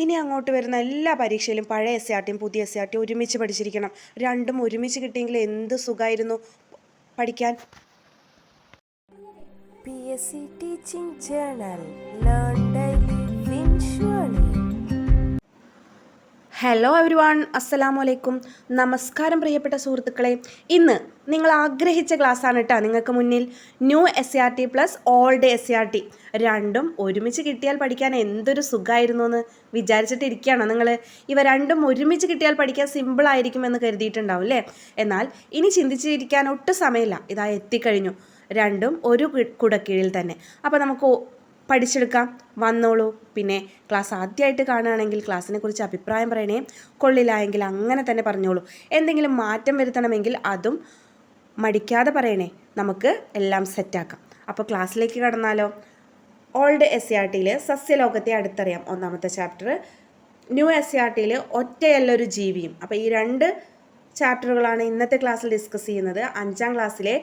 ഇനി അങ്ങോട്ട് വരുന്ന എല്ലാ പരീക്ഷയിലും പഴയ എസ് പുതിയ എസ് ഒരുമിച്ച് പഠിച്ചിരിക്കണം. രണ്ടും ഒരുമിച്ച് കിട്ടിയെങ്കിൽ എന്ത് സുഖമായിരുന്നു പഠിക്കാൻ? P S C teaching journal daily, hello everyone അസ്സലാമു അലൈക്കും നമസ്കാരം പ്രിയപ്പെട്ട സുഹൃത്തുക്കളെ. ഇന്ന് നിങ്ങൾ ആഗ്രഹിച്ച ക്ലാസ് ആണ് കേട്ടോ നിങ്ങൾക്ക് മുന്നിൽ new S R T plus old S R T രണ്ടും ഒരുമിച്ച് കിട്ടിയാൽ പഠിക്കാൻ എന്തൊരു സുഖമായിരുന്നു എന്ന് വിചാരിച്ചിട്ടിരിക്കുകയാണ് നിങ്ങൾ ഇവ രണ്ടും ഒരുമിച്ച് കിട്ടിയാൽ പഠിക്കാൻ സിമ്പിൾ ആയിരിക്കുമെന്ന് കരുതിയിട്ടുണ്ടാവും അല്ലേ എന്നാൽ ഇനി ചിന്തിച്ചിരിക്കാൻ ഒട്ടും സമയമില്ല. ഇതാ എത്തിക്കഴിഞ്ഞു. രണ്ടും ഒരു കുടക്കീഴിൽ തന്നെ. അപ്പോൾ നമുക്ക് പഠിച്ചെടുക്കാം. വന്നോളൂ. പിന്നെ ക്ലാസ് ആദ്യമായിട്ട് കാണുകയാണെങ്കിൽ ക്ലാസ്സിനെ കുറിച്ച് അഭിപ്രായം പറയണേ കൊള്ളില്ല എങ്കിൽ അങ്ങനെ തന്നെ പറഞ്ഞോളൂ. എന്തെങ്കിലും മാറ്റം വരുത്തണമെങ്കിൽ അതും മടിക്കാതെ പറയണേ. നമുക്ക് എല്ലാം സെറ്റാക്കാം അപ്പോൾ ക്ലാസ്സിലേക്ക് കടന്നാലോ? ഓൾഡ് എസ് സി ആർ ടിയിൽ സസ്യലോകത്തെ അടുത്തറിയാം. ഒന്നാമത്തെ chapter new S C R ടിയിൽ ഒറ്റയല്ലൊരു ജീവിയും. അപ്പോൾ ഈ രണ്ട് ചാപ്റ്ററുകളാണ് ഇന്നത്തെ ക്ലാസ്സിൽ ഡിസ്കസ് ചെയ്യുന്നത്. അഞ്ചാം ക്ലാസ്സിലെ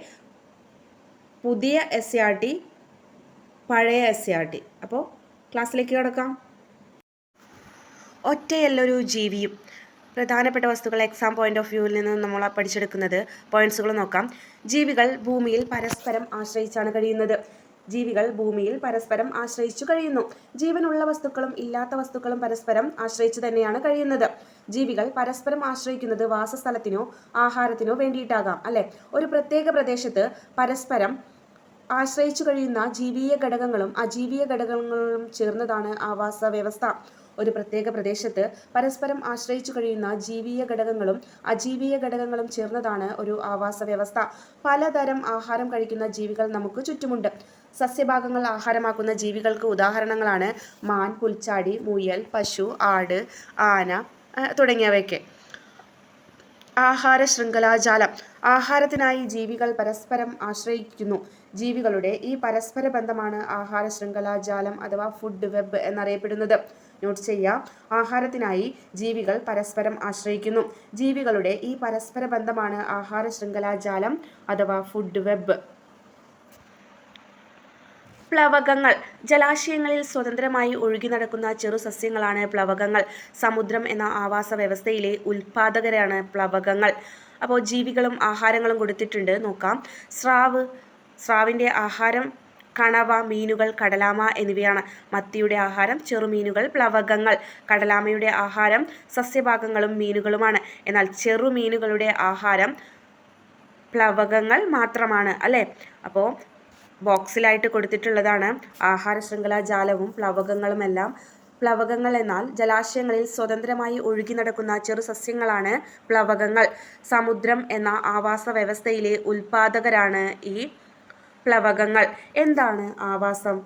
പുതിയ എസ് സി ആർ ടി പഴയ എസ് ആർ ടി അപ്പോൾ ക്ലാസ്സിലേക്ക് കിടക്കാം. ഒറ്റയല്ലൊരു ജീവിയും. പ്രധാനപ്പെട്ട വസ്തുക്കൾ എക്സാം പോയിന്റ് ഓഫ് വ്യൂവിൽ നിന്ന് നമ്മൾ പഠിച്ചെടുക്കുന്നത്. പോയിന്റ്സുകൾ നോക്കാം. ജീവികൾ ഭൂമിയിൽ പരസ്പരം ആശ്രയിച്ചാണ് കഴിയുന്നത്. ജീവികൾ ഭൂമിയിൽ പരസ്പരം ആശ്രയിച്ചു കഴിയുന്നു. ജീവനുള്ള വസ്തുക്കളും ഇല്ലാത്ത വസ്തുക്കളും പരസ്പരം ആശ്രയിച്ചു തന്നെയാണ് കഴിയുന്നത്. ജീവികൾ പരസ്പരം ആശ്രയിക്കുന്നത് വാസസ്ഥലത്തിനോ ആഹാരത്തിനോ വേണ്ടിയിട്ടാകാം അല്ലെ? ഒരു പ്രത്യേക പ്രദേശത്ത് പരസ്പരം ആശ്രയിച്ചു കഴിയുന്ന ജീവിയ ഘടകങ്ങളും അജീവീയ ഘടകങ്ങളും ചേർന്നതാണ് ആവാസ വ്യവസ്ഥ. ഒരു പ്രത്യേക പ്രദേശത്ത് പരസ്പരം ആശ്രയിച്ചു കഴിയുന്ന ജീവിയ ഘടകങ്ങളും അജീവീയ ഘടകങ്ങളും ചേർന്നതാണ് ഒരു ആവാസ വ്യവസ്ഥ. പലതരം ആഹാരം കഴിക്കുന്ന ജീവികൾ നമുക്ക് ചുറ്റുമുണ്ട്. സസ്യഭാഗങ്ങൾ ആഹാരമാക്കുന്ന ജീവികൾക്ക് ഉദാഹരണങ്ങളാണ് മാൻ പുൽച്ചാടി മുയൽ പശു ആട് ആന തുടങ്ങിയവയൊക്കെ. ആഹാര ശൃംഖലാജാലം ആഹാരത്തിനായി ജീവികൾ പരസ്പരം ആശ്രയിക്കുന്നു. ജീവികളുടെ ഈ പരസ്പര ബന്ധമാണ് ആഹാര ശൃംഖലാജാലം അഥവാ ഫുഡ് വെബ് എന്നറിയപ്പെടുന്നത്. നോട്ട് ചെയ്യാം ആഹാരത്തിനായി ജീവികൾ പരസ്പരം ആശ്രയിക്കുന്നു. ജീവികളുടെ ഈ പരസ്പര ബന്ധമാണ് ആഹാര ശൃംഖലാജാലം അഥവാ ഫുഡ് വെബ് പ്ലവകങ്ങൾ. ജലാശയങ്ങളിൽ സ്വതന്ത്രമായി ഒഴുകി നടക്കുന്ന ചെറു സസ്യങ്ങളാണ് പ്ലവകങ്ങൾ. സമുദ്രം എന്ന ആവാസ വ്യവസ്ഥയിലെ ഉൽപാദകരാണ് പ്ലവകങ്ങൾ. അപ്പോൾ ജീവികളും ആഹാരങ്ങളും കൊടുത്തിട്ടുണ്ട്. നോക്കാം. സ്രാവ് സ്രാവിന്റെ ആഹാരം കണവ മീനുകൾ കടലാമ എന്നിവയാണ് മത്തിയുടെ ആഹാരം ചെറുമീനുകൾ പ്ലവകങ്ങൾ. കടലാമയുടെ ആഹാരം സസ്യഭാഗങ്ങളും മീനുകളുമാണ്. എന്നാൽ ചെറുമീനുകളുടെ ആഹാരം പ്ലവകങ്ങൾ മാത്രമാണ് അല്ലേ? അപ്പോൾ ബോക്സിലായിട്ട് കൊടുത്തിട്ടുള്ളതാണ്. ആഹാര ശൃംഖലാ ജാലവും പ്ലവകങ്ങളുമെല്ലാം പ്ലവകങ്ങൾ എന്നാൽ ജലാശയങ്ങളിൽ സ്വതന്ത്രമായി ഒഴുകി നടക്കുന്ന ചെറു സസ്യങ്ങളാണ് പ്ലവകങ്ങൾ. സമുദ്രം എന്ന ആവാസ വ്യവസ്ഥയിലെ ഉൽപാദകരാണ് ഈ പ്ലവകങ്ങൾ. എന്താണ് ആവാസം?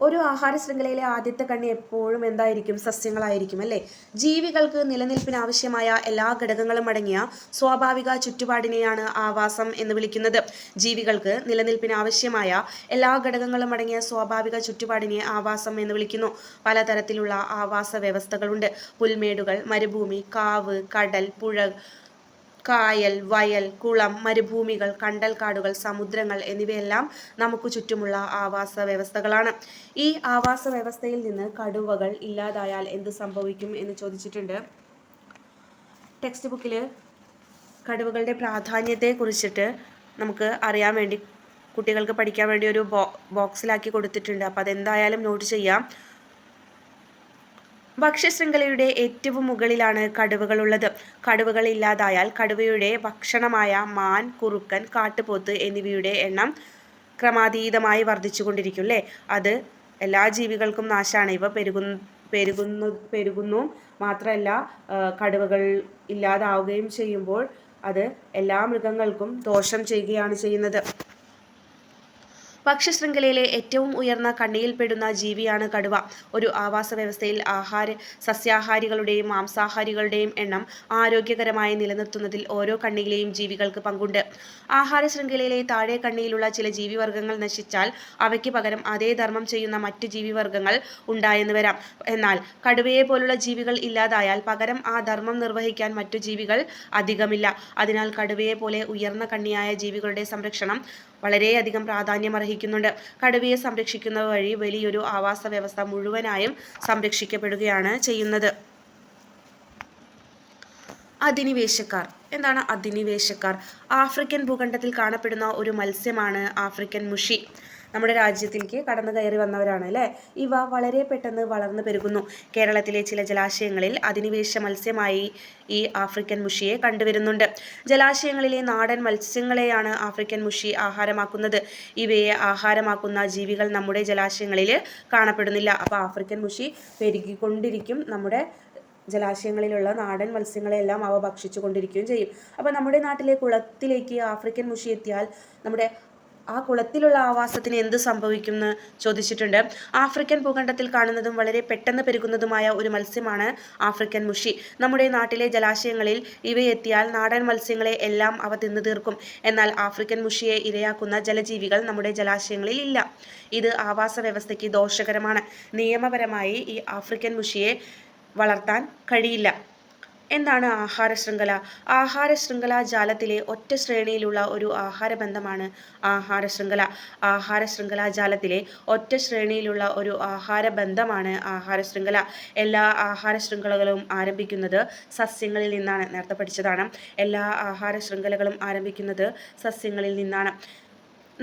ഒരു ആഹാര ശൃംഖലയിലെ ആദ്യത്തെ കണ്ണി എപ്പോഴും എന്തായിരിക്കും? സസ്യങ്ങളായിരിക്കും അല്ലേ? ജീവികൾക്ക് നിലനിൽപ്പിന് ആവശ്യമായ എല്ലാ ഘടകങ്ങളും അടങ്ങിയ സ്വാഭാവിക ചുറ്റുപാടിനെയാണ് ആവാസം എന്ന് വിളിക്കുന്നത്. ജീവികൾക്ക് നിലനിൽപ്പിന് ആവശ്യമായ എല്ലാ ഘടകങ്ങളും അടങ്ങിയ സ്വാഭാവിക ചുറ്റുപാടിനെ ആവാസം എന്ന് വിളിക്കുന്നു. പലതരത്തിലുള്ള ആവാസ വ്യവസ്ഥകളുണ്ട്. പുൽമേടുകൾ മരുഭൂമി കാവ് കടൽ പുഴ കായൽ വയൽ കുളം മരുഭൂമികൾ കണ്ടൽക്കാടുകൾ സമുദ്രങ്ങൾ എന്നിവയെല്ലാം നമുക്ക് ചുറ്റുമുള്ള ആവാസ വ്യവസ്ഥകളാണ്. ഈ ആവാസ വ്യവസ്ഥയിൽ നിന്ന് കടുവകൾ ഇല്ലാതായാൽ എന്ത് സംഭവിക്കും എന്ന് ചോദിച്ചിട്ടുണ്ട്. ടെക്സ്റ്റ് ബുക്കിൽ കടുവകളുടെ പ്രാധാന്യത്തെ കുറിച്ചിട്ട് നമുക്ക് അറിയാൻ വേണ്ടി കുട്ടികൾക്ക് പഠിക്കാൻ വേണ്ടി ഒരു ബോക്സിലാക്കി കൊടുത്തിട്ടുണ്ട്. അപ്പോൾ അതെന്തായാലും നോട്ട് ചെയ്യാം. ഭക്ഷ്യശൃംഖലയുടെ ഏറ്റവും മുകളിലാണ് കടുവകളുള്ളത്. കടുവകൾ ഇല്ലാതായാൽ കടുവയുടെ ഭക്ഷണമായ മാൻ കുറുക്കൻ കാട്ടുപോത്ത് എന്നിവയുടെ എണ്ണം ക്രമാതീതമായി വർദ്ധിച്ചുകൊണ്ടിരിക്കും അല്ലേ അത് എല്ലാ ജീവികൾക്കും നാശമാണ് ഇവ പെരുകു പെരുകുന്നു പെരുകുന്നു മാത്രമല്ല കടുവകൾ ഇല്ലാതാവുകയും ചെയ്യുമ്പോൾ അത് എല്ലാ മൃഗങ്ങൾക്കും ദോഷം ചെയ്യുകയാണ് ചെയ്യുന്നത്. ഭക്ഷ്യശൃംഖലയിലെ ഏറ്റവും ഉയർന്ന കണ്ണിയിൽപ്പെടുന്ന ജീവിയാണ് കടുവ. ഒരു ആവാസ വ്യവസ്ഥയിൽ ആഹാര സസ്യാഹാരികളുടെയും മാംസാഹാരികളുടെയും എണ്ണം ആരോഗ്യകരമായി നിലനിർത്തുന്നതിൽ ഓരോ കണ്ണിയിലെയും ജീവികൾക്ക് പങ്കുണ്ട്. ആഹാര ശൃംഖലയിലെ താഴെ കണ്ണിയിലുള്ള ചില ജീവിവർഗങ്ങൾ നശിച്ചാൽ അവയ്ക്ക് പകരം അതേ ധർമ്മം ചെയ്യുന്ന മറ്റു ജീവിവർഗങ്ങൾ ഉണ്ടായെന്ന് വരാം. എന്നാൽ കടുവയെ പോലുള്ള ജീവികൾ ഇല്ലാതായാൽ പകരം ആ ധർമ്മം നിർവഹിക്കാൻ മറ്റു ജീവികൾ അധികമില്ല. അതിനാൽ കടുവയെ പോലെ ഉയർന്ന കണ്ണിയായ ജീവികളുടെ സംരക്ഷണം വളരെയധികം പ്രാധാന്യമർഹിക്കുന്നു. വഹിക്കുന്നുണ്ട് കടുവയെ സംരക്ഷിക്കുന്നത് വഴി വലിയൊരു ആവാസ വ്യവസ്ഥ മുഴുവനായും സംരക്ഷിക്കപ്പെടുകയാണ് ചെയ്യുന്നത്. അധിനിവേശക്കാർ. എന്താണ് അധിനിവേശക്കാർ? ആഫ്രിക്കൻ ഭൂഖണ്ഡത്തിൽ കാണപ്പെടുന്ന ഒരു മത്സ്യമാണ് ആഫ്രിക്കൻ മുഷി. നമ്മുടെ രാജ്യത്തിലേക്ക് കടന്നു കയറി വന്നവരാണ് അല്ലേ? ഇവ വളരെ പെട്ടെന്ന് വളർന്നു പെരുകുന്നു. കേരളത്തിലെ ചില ജലാശയങ്ങളിൽ അധിനിവേശ മത്സ്യമായി ഈ ആഫ്രിക്കൻ മുഷിയെ കണ്ടുവരുന്നുണ്ട്. ജലാശയങ്ങളിലെ നാടൻ മത്സ്യങ്ങളെയാണ് ആഫ്രിക്കൻ മുഷി ആഹാരമാക്കുന്നത്. ഇവയെ ആഹാരമാക്കുന്ന ജീവികൾ നമ്മുടെ ജലാശയങ്ങളിൽ കാണപ്പെടുന്നില്ല. അപ്പോൾ ആഫ്രിക്കൻ മുഷി പെരുകിക്കൊണ്ടിരിക്കും നമ്മുടെ ജലാശയങ്ങളിലുള്ള നാടൻ മത്സ്യങ്ങളെല്ലാം അവ ഭക്ഷിച്ചു കൊണ്ടിരിക്കുകയും ചെയ്യും. അപ്പോൾ നമ്മുടെ നാട്ടിലെ കുളത്തിലേക്ക് ആഫ്രിക്കൻ മുഷി എത്തിയാൽ നമ്മുടെ ആ കുളത്തിലുള്ള ആവാസത്തിന് എന്ത് സംഭവിക്കും എന്ന് ചോദിച്ചിട്ടുണ്ട്. ആഫ്രിക്കൻ ഭൂഖണ്ഡത്തിൽ കാണുന്നതും വളരെ പെട്ടെന്ന് പെരുകുന്നതുമായ ഒരു മത്സ്യമാണ് ആഫ്രിക്കൻ മുഷി. നമ്മുടെ നാട്ടിലെ ജലാശയങ്ങളിൽ ഇവയെത്തിയാൽ നാടൻ മത്സ്യങ്ങളെ എല്ലാം അവ തിന്നു തീർക്കും. എന്നാൽ ആഫ്രിക്കൻ മുഷിയെ ഇരയാക്കുന്ന ജലജീവികൾ നമ്മുടെ ജലാശയങ്ങളിൽ ഇല്ല. ഇത് ആവാസ വ്യവസ്ഥയ്ക്ക് ദോഷകരമാണ്. നിയമപരമായി ഈ ആഫ്രിക്കൻ മുഷിയെ വളർത്താൻ കഴിയില്ല. എന്താണ് ആഹാര ശൃംഖല ആഹാര ശൃംഖല ജാലത്തിലെ ഒറ്റ ശ്രേണിയിലുള്ള ഒരു ആഹാര ബന്ധമാണ് ആഹാര ശൃംഖല ആഹാര ശൃംഖല ജാലത്തിലെ ഒറ്റ ശ്രേണിയിലുള്ള ഒരു ആഹാര ബന്ധമാണ് ആഹാര ശൃംഖല എല്ലാ ആഹാര ശൃംഖലകളും ആരംഭിക്കുന്നത് സസ്യങ്ങളിൽ നിന്നാണ് നേരത്തെ പഠിച്ചതാണ്. എല്ലാ ആഹാര ശൃംഖലകളും ആരംഭിക്കുന്നത് സസ്യങ്ങളിൽ നിന്നാണ്.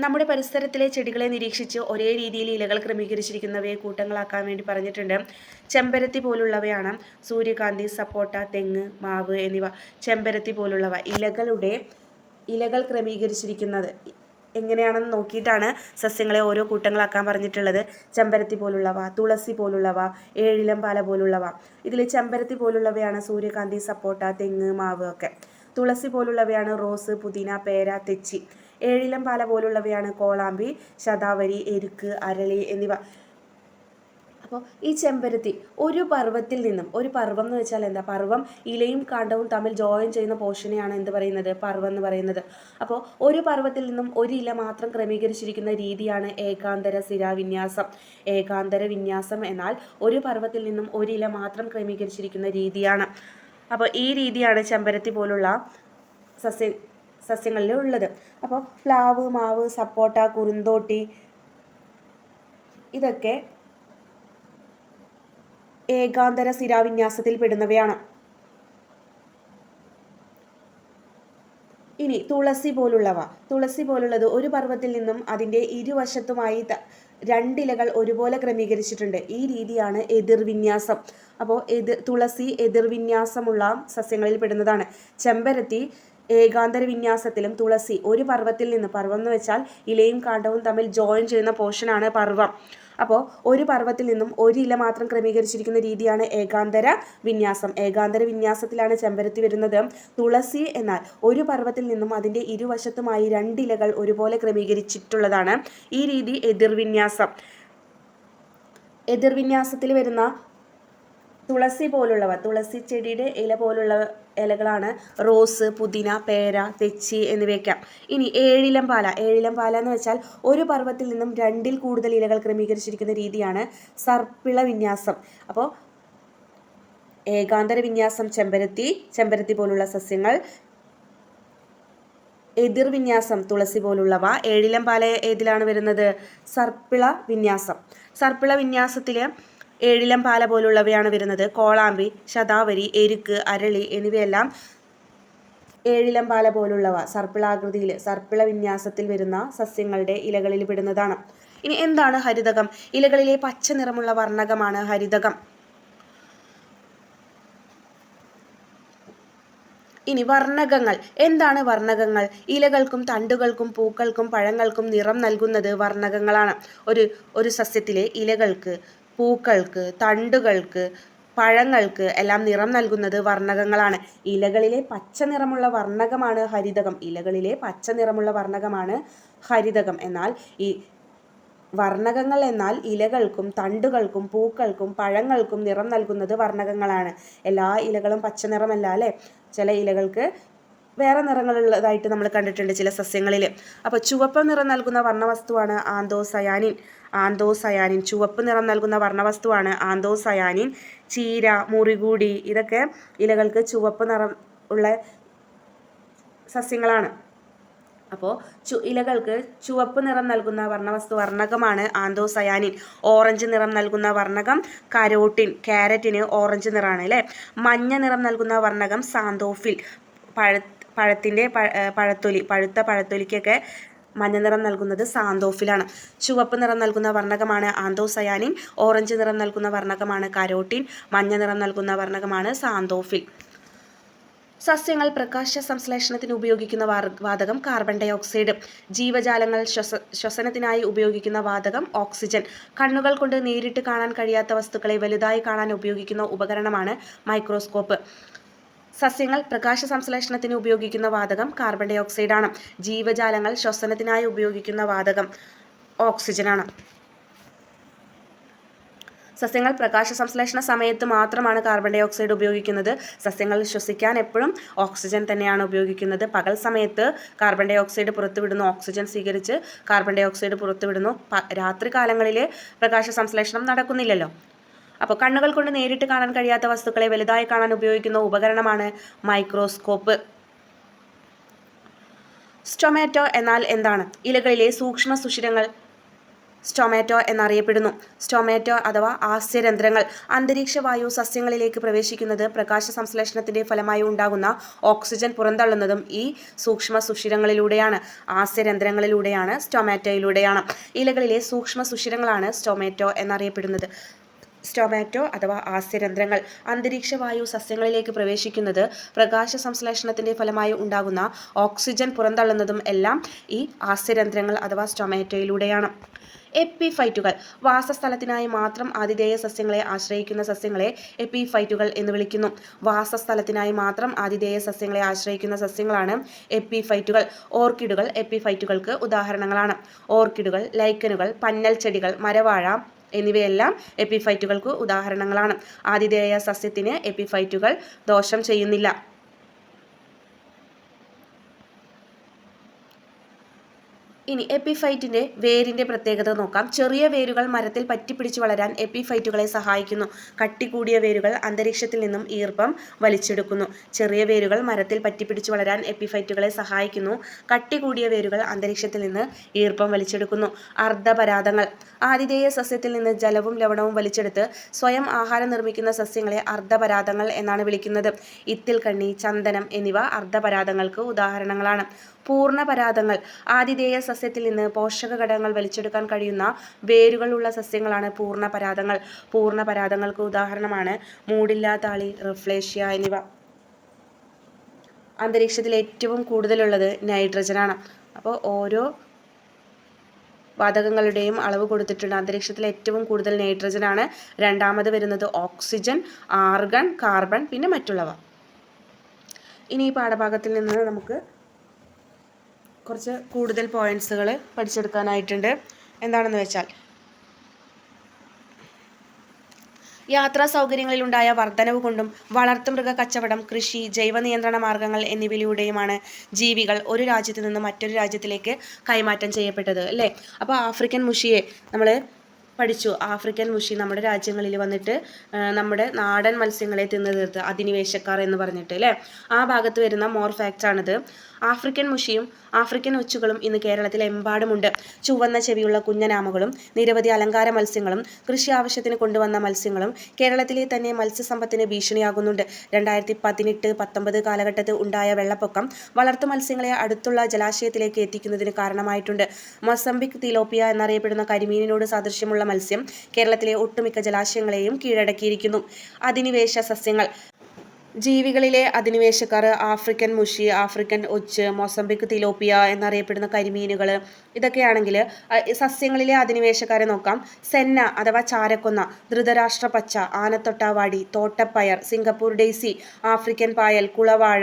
നമ്മുടെ പരിസരത്തിലെ ചെടികളെ നിരീക്ഷിച്ച് ഒരേ രീതിയിൽ ഇലകൾ ക്രമീകരിച്ചിരിക്കുന്നവയെ കൂട്ടങ്ങളാക്കാൻ വേണ്ടി പറഞ്ഞിട്ടുണ്ട്. ചെമ്പരത്തി പോലുള്ളവയാണ് സൂര്യകാന്തി സപ്പോട്ട തെങ്ങ് മാവ് എന്നിവ. ചെമ്പരത്തി പോലുള്ളവ. ഇലകളുടെ ഇലകൾ ക്രമീകരിച്ചിരിക്കുന്നത് എങ്ങനെയാണെന്ന് നോക്കിയിട്ടാണ് സസ്യങ്ങളെ ഓരോ കൂട്ടങ്ങളാക്കാൻ പറഞ്ഞിട്ടുള്ളത്. ചെമ്പരത്തി പോലുള്ളവ തുളസി പോലുള്ളവ ഏഴിലം പാല പോലുള്ളവ. ഇതിൽ ചെമ്പരത്തി പോലുള്ളവയാണ് സൂര്യകാന്തി സപ്പോട്ട തെങ്ങ് മാവ് ഒക്കെ. തുളസി പോലുള്ളവയാണ് റോസ് പുതിന പേര തെച്ചി. ഏഴിലം പാല പോലുള്ളവയാണ് കോളാമ്പി ശതാവരി എരുക്ക് അരളി എന്നിവ. അപ്പോൾ ഈ ചെമ്പരത്തി ഒരു പർവത്തിൽ നിന്നും ഒരു പർവം എന്ന് വെച്ചാൽ എന്താ? പർവം ഇലയും കാണ്ടവും തമ്മിൽ ജോയിൻ ചെയ്യുന്ന പോർഷനെയാണ് എന്ത് പറയുന്നത്? പർവം എന്ന് പറയുന്നത്. അപ്പോൾ ഒരു പർവത്തിൽ നിന്നും ഒരു ഇല മാത്രം ക്രമീകരിച്ചിരിക്കുന്ന രീതിയാണ് ഏകാന്തര സ്ഥിരാവിന്യാസം. ഏകാന്തര വിന്യാസം എന്നാൽ ഒരു പർവത്തിൽ നിന്നും ഒരു ഇല മാത്രം ക്രമീകരിച്ചിരിക്കുന്ന രീതിയാണ്. അപ്പോൾ ഈ രീതിയാണ് ചെമ്പരത്തി പോലുള്ള സസ്യ സസ്യങ്ങളിൽ ഉള്ളത്. അപ്പോൾ പ്ലാവ് മാവ് സപ്പോട്ട കുറുന്തോട്ടി ഇതൊക്കെ ഏകാന്തര സ്ഥിരാവിന്യാസത്തിൽ പെടുന്നവയാണ്. ഇനി തുളസി പോലുള്ളവ. തുളസി പോലുള്ളത് ഒരു പർവത്തിൽ നിന്നും അതിന്റെ ഇരുവശത്തുമായി രണ്ടിലകൾ ഒരുപോലെ ക്രമീകരിച്ചിട്ടുണ്ട്. ഈ രീതിയാണ് എതിർവിന്യാസം. അപ്പോൾ എതിർ തുളസി എതിർവിന്യാസമുള്ള സസ്യങ്ങളിൽ പെടുന്നതാണ്. ചെമ്പരത്തി ഏകാന്തര വിന്യാസത്തിലും തുളസി ഒരു പർവത്തിൽ നിന്ന് പർവം എന്ന് വെച്ചാൽ ഇലയും കാണ്ടവും തമ്മിൽ ജോയിൻ ചെയ്യുന്ന പോർഷനാണ് പർവം. അപ്പോൾ ഒരു പർവത്തിൽ നിന്നും ഒരു ഇല മാത്രം ക്രമീകരിച്ചിരിക്കുന്ന രീതിയാണ് ഏകാന്തര വിന്യാസം ഏകാന്തര വിന്യാസത്തിലാണ് ചെമ്പരത്തി വരുന്നത്. തുളസി എന്നാൽ ഒരു പർവത്തിൽ നിന്നും അതിന്റെ ഇരുവശത്തുമായി രണ്ടിലകൾ ഒരുപോലെ ക്രമീകരിച്ചിട്ടുള്ളതാണ് ഈ രീതി എതിർവിന്യാസം. എതിർവിന്യാസത്തിൽ വരുന്ന തുളസി പോലുള്ളവ തുളസി ചെടിയുടെ ഇല പോലുള്ള ഇലകളാണ്. റോസ് പുതിന പേര തെച്ചി എന്നിവയൊക്കെ. ഇനി ഏഴിലം പാല. ഏഴിലം പാല എന്ന് വെച്ചാൽ ഒരു പർവത്തിൽ നിന്നും രണ്ടിൽ കൂടുതൽ ഇലകൾ ക്രമീകരിച്ചിരിക്കുന്ന രീതിയാണ് സർപ്പിള വിന്യാസം. അപ്പോൾ ഏകാന്തര വിന്യാസം ചെമ്പരത്തി ചെമ്പരത്തി പോലുള്ള സസ്യങ്ങൾ എതിർ വിന്യാസം തുളസി പോലുള്ളവ. ഏഴിലം പാല ഏതിലാണ് വരുന്നത്? സർപ്പിള വിന്യാസം. സർപ്പിള വിന്യാസത്തിൽ ഏഴിലം പാല പോലുള്ളവയാണ് വരുന്നത്. കോളാമ്പി ശതാവരി എരുക്ക് അരളി എന്നിവയെല്ലാം ഏഴിലം പാല പോലുള്ളവ. സർപ്പിളാകൃതിയിൽ സർപ്പിള വിന്യാസത്തിൽ വരുന്ന സസ്യങ്ങളുടെ ഇലകളിൽ പെടുന്നതാണ്. ഇനി എന്താണ് ഹരിതകം? ഇലകളിലെ പച്ച നിറമുള്ള വർണകമാണ് ഹരിതകം. ഇനി വർണകങ്ങൾ. എന്താണ് വർണകങ്ങൾ? ഇലകൾക്കും തണ്ടുകൾക്കും പൂക്കൾക്കും പഴങ്ങൾക്കും നിറം നൽകുന്നത് വർണകങ്ങളാണ്. ഒരു ഒരു സസ്യത്തിലെ ഇലകൾക്ക് പൂക്കൾക്ക് തണ്ടുകൾക്ക് പഴങ്ങൾക്ക് എല്ലാം നിറം നൽകുന്നത് വർണകങ്ങളാണ്. ഇലകളിലെ പച്ച നിറമുള്ള വർണകമാണ് ഹരിതകം. ഇലകളിലെ പച്ച നിറമുള്ള വർണകമാണ് ഹരിതകം. എന്നാൽ ഈ വർണകങ്ങൾ എന്നാൽ ഇലകൾക്കും തണ്ടുകൾക്കും പൂക്കൾക്കും പഴങ്ങൾക്കും നിറം നൽകുന്നത് വർണകങ്ങളാണ്. എല്ലാ ഇലകളും പച്ച നിറമല്ല അല്ലേ? ചില ഇലകൾക്ക് വേറെ നിറങ്ങളുള്ളതായിട്ട് നമ്മൾ കണ്ടിട്ടുണ്ട് ചില സസ്യങ്ങളിൽ. അപ്പോൾ ചുവപ്പ് നിറം നൽകുന്ന വർണവസ്തുവാണ് ആന്തോസയാനിൻ. ആന്തോസയാനിൻ ചുവപ്പ് നിറം നൽകുന്ന വർണവസ്തുവാണ് ആന്തോസയാനിൻ. ചീര മുറികൂടി ഇതൊക്കെ ഇലകൾക്ക് ചുവപ്പ് നിറം ഉള്ള സസ്യങ്ങളാണ്. അപ്പോൾ ചു ഇലകൾക്ക് ചുവപ്പ് നിറം നൽകുന്ന വർണവസ്തു വർണകമാണ് ആന്തോസയാനിൻ. ഓറഞ്ച് നിറം നൽകുന്ന വർണകം കരോട്ടിൻ ക്യാരറ്റിന് ഓറഞ്ച് നിറമാണ് അല്ലേ? മഞ്ഞ നിറം നൽകുന്ന വർണകം സാന്തോഫിൽ. പഴ പഴത്തിന്റെ പഴ പഴത്തൊലി പഴുത്ത പഴത്തൊലിക്കൊക്കെ മഞ്ഞ നിറം നൽകുന്നത് സാന്തോഫിലാണ്. ചുവപ്പ് നിറം നൽകുന്ന വർണകമാണ് ആന്തോസയാനിൻ ഓറഞ്ച് നിറം നൽകുന്ന വർണകമാണ് കരോട്ടിൻ മഞ്ഞ നിറം നൽകുന്ന വർണകമാണ് സാന്തോഫിൽ. സസ്യങ്ങൾ പ്രകാശ സംശ്ലേഷണത്തിന് ഉപയോഗിക്കുന്ന വാതകം കാർബൺ ഡൈ ഓക്സൈഡ് ജീവജാലങ്ങൾ ശ്വസ ശ്വസനത്തിനായി ഉപയോഗിക്കുന്ന വാതകം ഓക്സിജൻ. കണ്ണുകൾ കൊണ്ട് നേരിട്ട് കാണാൻ കഴിയാത്ത വസ്തുക്കളെ വലുതായി കാണാൻ ഉപയോഗിക്കുന്ന ഉപകരണമാണ് മൈക്രോസ്കോപ്പ്. സസ്യങ്ങൾ പ്രകാശ സംശ്ലേഷണത്തിന് ഉപയോഗിക്കുന്ന വാതകം കാർബൺ ഡൈ ഓക്സൈഡ് ആണ് ജീവജാലങ്ങൾ ശ്വസനത്തിനായി ഉപയോഗിക്കുന്ന വാതകം ഓക്സിജനാണ്. സസ്യങ്ങൾ പ്രകാശ സംശ്ലേഷണ സമയത്ത് മാത്രമാണ് കാർബൺ ഡൈ ഓക്സൈഡ് ഉപയോഗിക്കുന്നത്. സസ്യങ്ങൾ ശ്വസിക്കാൻ എപ്പോഴും ഓക്സിജൻ തന്നെയാണ് ഉപയോഗിക്കുന്നത്. പകൽ സമയത്ത് കാർബൺ ഡൈ ഓക്സൈഡ് പുറത്തുവിടുന്നു ഓക്സിജൻ സ്വീകരിച്ച് കാർബൺ ഡൈ ഓക്സൈഡ് പുറത്തുവിടുന്നു. രാത്രി കാലങ്ങളിൽ പ്രകാശ സംശ്ലേഷണം നടക്കുന്നില്ലല്ലോ. അപ്പോൾ കണ്ണുകൾ കൊണ്ട് നേരിട്ട് കാണാൻ കഴിയാത്ത വസ്തുക്കളെ വലുതായി കാണാൻ ഉപയോഗിക്കുന്ന ഉപകരണമാണ് മൈക്രോസ്കോപ്പ്. സ്റ്റൊമാറ്റോ എന്നാൽ എന്താണ്? ഇലകളിലെ സൂക്ഷ്മ സുഷിരങ്ങൾ. സ്റ്റൊമാറ്റോ എന്നറിയപ്പെടുന്നു. സ്റ്റൊമാറ്റോ അഥവാ ആസ്യരന്ധ്രങ്ങൾ. അന്തരീക്ഷ വായു സസ്യങ്ങളിലേക്ക് പ്രവേശിക്കുന്നത് പ്രകാശ സംശ്ലേഷണത്തിന്റെ ഫലമായി ഉണ്ടാകുന്ന ഓക്സിജൻ പുറന്തള്ളുന്നതും ഈ സൂക്ഷ്മ സുഷിരങ്ങളിലൂടെയാണ്. ആസ്യരന്ധ്രങ്ങളിലൂടെയാണ് സ്റ്റൊമാറ്റോയിലൂടെയാണ് ഇലകളിലെ സൂക്ഷ്മ സുഷിരങ്ങളാണ് സ്റ്റൊമാറ്റോ എന്നറിയപ്പെടുന്നത്. സ്റ്റൊമാറ്റോ അഥവാ ആസ്യരന്ധ്രങ്ങൾ അന്തരീക്ഷ വായു സസ്യങ്ങളിലേക്ക് പ്രവേശിക്കുന്നത് പ്രകാശ സംശ്ലേഷണത്തിന്റെ ഫലമായി ഉണ്ടാകുന്ന ഓക്സിജൻ പുറന്തള്ളുന്നതും എല്ലാം ഈ ആസ്യരന്ധ്രങ്ങൾ അഥവാ സ്റ്റൊമാറ്റോയിലൂടെയാണ്. എപ്പിഫൈറ്റുകൾ വാസസ്ഥലത്തിനായി മാത്രം ആതിഥേയ സസ്യങ്ങളെ ആശ്രയിക്കുന്ന സസ്യങ്ങളെ എപ്പിഫൈറ്റുകൾ എന്ന് വിളിക്കുന്നു. വാസസ്ഥലത്തിനായി മാത്രം ആതിഥേയ സസ്യങ്ങളെ ആശ്രയിക്കുന്ന സസ്യങ്ങളാണ് എപ്പിഫൈറ്റുകൾ. ഓർക്കിഡുകൾ എപ്പിഫൈറ്റുകൾക്ക് ഉദാഹരണങ്ങളാണ്. ഓർക്കിഡുകൾ ലൈക്കനുകൾ പന്നൽ ചെടികൾ മരവാഴ എന്നിവയെല്ലാം എപ്പിഫൈറ്റുകൾക്ക് ഉദാഹരണങ്ങളാണ്. ആതിഥേയ സസ്യത്തിന് എപ്പിഫൈറ്റുകൾ ദോഷം ചെയ്യുന്നില്ല. ഇനി എപ്പിഫൈറ്റിന്റെ വേരിന്റെ പ്രത്യേകത നോക്കാം. ചെറിയ വേരുകൾ മരത്തിൽ പറ്റിപ്പിടിച്ച് വളരാൻ എപ്പിഫൈറ്റുകളെ സഹായിക്കുന്നു. കട്ടി കൂടിയ വേരുകൾ അന്തരീക്ഷത്തിൽ നിന്നും ഈർപ്പം വലിച്ചെടുക്കുന്നു. ചെറിയ വേരുകൾ മരത്തിൽ പറ്റിപ്പിടിച്ച് വളരാൻ എപ്പിഫൈറ്റുകളെ സഹായിക്കുന്നു. കട്ടി കൂടിയ വേരുകൾ അന്തരീക്ഷത്തിൽ നിന്ന് ഈർപ്പം വലിച്ചെടുക്കുന്നു. അർദ്ധപരാതങ്ങൾ. ആതിഥേയ സസ്യത്തിൽ നിന്ന് ജലവും ലവണവും വലിച്ചെടുത്ത് സ്വയം ആഹാരം നിർമ്മിക്കുന്ന സസ്യങ്ങളെ അർദ്ധപരാതങ്ങൾ എന്നാണ് വിളിക്കുന്നത്. ഇത്തിൽ കണ്ണി ചന്ദനം എന്നിവ അർദ്ധപരാതങ്ങൾക്ക് ഉദാഹരണങ്ങളാണ്. പൂർണപരാതങ്ങൾ ആതിഥേയ സസ്യത്തിൽ നിന്ന് പോഷക ഘടകങ്ങൾ വലിച്ചെടുക്കാൻ കഴിയുന്ന വേരുകളുള്ള സസ്യങ്ങളാണ് പൂർണപരാതങ്ങൾ പൂർണപരാതങ്ങൾക്ക് ഉദാഹരണമാണ് മൂടില്ലാത്താളി റിഫ്ലേഷ്യ എന്നിവ. അന്തരീക്ഷത്തിൽ ഏറ്റവും കൂടുതലുള്ളത് നൈട്രജനാണ്. അപ്പോൾ ഓരോ വാതകങ്ങളുടെയും അളവ് കൊടുത്തിട്ടുണ്ട്. അന്തരീക്ഷത്തിൽ ഏറ്റവും കൂടുതൽ നൈട്രജനാണ്. രണ്ടാമത് വരുന്നത് ഓക്സിജൻ ആർഗൺ കാർബൺ പിന്നെ മറ്റുള്ളവ. ഇനി ഈ പാഠഭാഗത്തിൽ നിന്ന് നമുക്ക് കുറച്ച് കൂടുതൽ പോയിന്റ്സുകൾ പഠിച്ചെടുക്കാനായിട്ടുണ്ട്. എന്താണെന്ന് വെച്ചാൽ യാത്രാ സൗകര്യങ്ങളിലുണ്ടായ വർധനവ് കൊണ്ടും വളർത്തുമൃഗ കച്ചവടം കൃഷി ജൈവ നിയന്ത്രണ മാർഗങ്ങൾ എന്നിവയിലൂടെയുമാണ് ജീവികൾ ഒരു രാജ്യത്ത് നിന്ന് മറ്റൊരു രാജ്യത്തിലേക്ക് കൈമാറ്റം ചെയ്യപ്പെട്ടത് അല്ലേ? അപ്പോൾ ആഫ്രിക്കൻ മുഷിയെ നമ്മൾ പഠിച്ചു. ആഫ്രിക്കൻ മുഷി നമ്മുടെ രാജ്യങ്ങളിൽ വന്നിട്ട് നമ്മുടെ നാടൻ മത്സ്യങ്ങളെ തിന്നു തീർത്ത് അധിനിവേശക്കാർ എന്ന് പറഞ്ഞിട്ട് അല്ലേ? ആ ഭാഗത്ത് വരുന്ന മോർ ഫാക്ട്സ് ആണിത്. ആഫ്രിക്കൻ മുഷിയും ആഫ്രിക്കൻ ഒച്ചുകളും ഇന്ന് കേരളത്തിൽ എമ്പാടുമുണ്ട്. ചുവന്ന ചെവിയുള്ള കുഞ്ഞനാമകളും നിരവധി അലങ്കാര മത്സ്യങ്ങളും കൃഷി ആവശ്യത്തിന് കൊണ്ടുവന്ന മത്സ്യങ്ങളും കേരളത്തിലെ തന്നെ മത്സ്യസമ്പത്തിന് ഭീഷണിയാകുന്നുണ്ട്. രണ്ടായിരത്തി പതിനെട്ട് പത്തൊമ്പത് കാലഘട്ടത്തിൽ ഉണ്ടായ വെള്ളപ്പൊക്കം വളർത്തു മത്സ്യങ്ങളെ അടുത്തുള്ള ജലാശയത്തിലേക്ക് എത്തിക്കുന്നതിന് കാരണമായിട്ടുണ്ട്. മൊസംബിക് തിലോപ്പിയ എന്നറിയപ്പെടുന്ന കരിമീനിനോട് സാദൃശ്യമുള്ള മത്സ്യം കേരളത്തിലെ ഒട്ടുമിക്ക ജലാശയങ്ങളെയും കീഴടക്കിയിരിക്കുന്നു. അധിനിവേശ സസ്യങ്ങൾ ജീവികളിലെ അധിനിവേശക്കാർ ആഫ്രിക്കൻ മുഷി ആഫ്രിക്കൻ ഒച്ച് മൊസംബിക് തിലോപ്പിയ എന്നറിയപ്പെടുന്ന കരിമീനുകൾ ഇതൊക്കെയാണെങ്കിൽ സസ്യങ്ങളിലെ അധിനിവേശക്കാരെ നോക്കാം. സെന്ന അഥവാ ചാരക്കൊന്ന ധൃതരാഷ്ട്ര പച്ച ആനത്തൊട്ടാവാടി തോട്ടപ്പയർ സിംഗപ്പൂർ ഡെയ്സി ആഫ്രിക്കൻ പായൽ കുളവാഴ